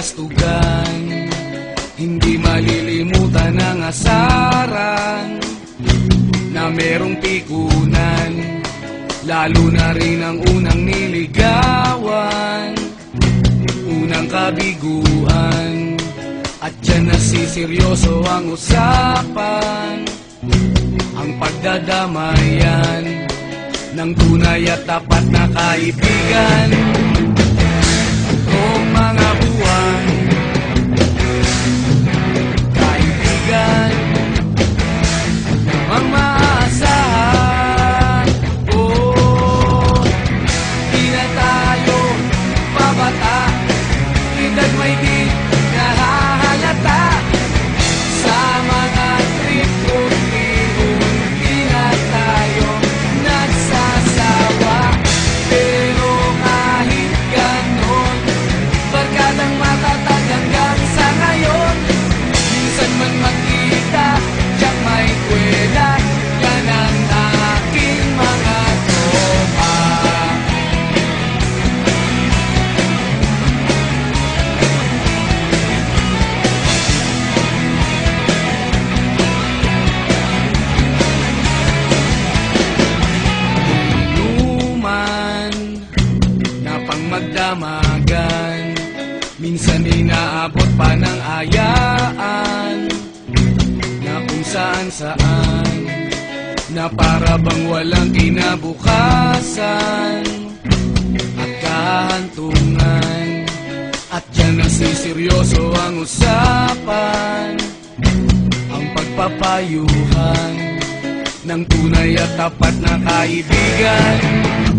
kastugan Hindi malilimutan ang asaran Na merong pikunan Lalo na rin ang unang niligawan. Unang kabiguan At dyan nasiseryoso ang usapan. Ang pagdadamayan Ng tunay at tapat na kaibigan that might be magdamagan Minsan inaabot pa ng ayaan Na kung saan saan Na para bang walang kinabukasan At kahantungan. At dyan nasiseryoso ang usapan Ang pagpapayuhan ng tunay at tapat na kaibigan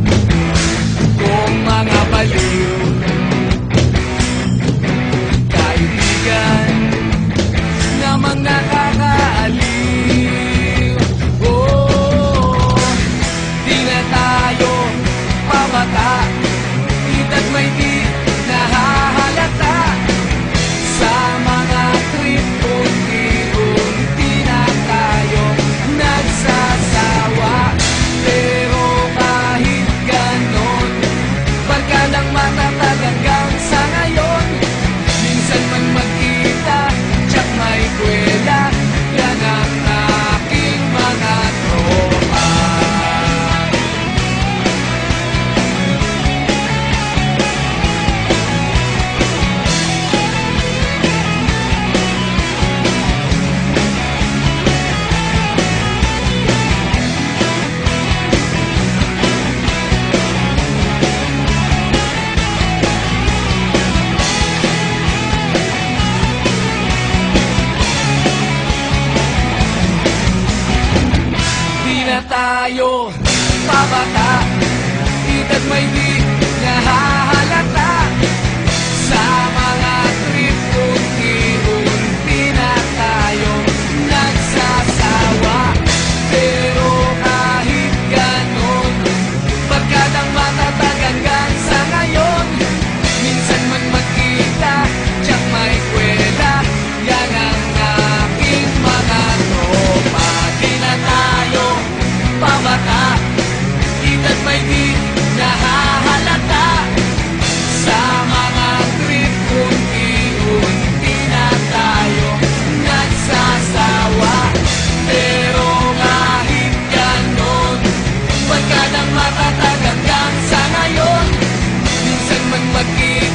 tayo pabata aquí.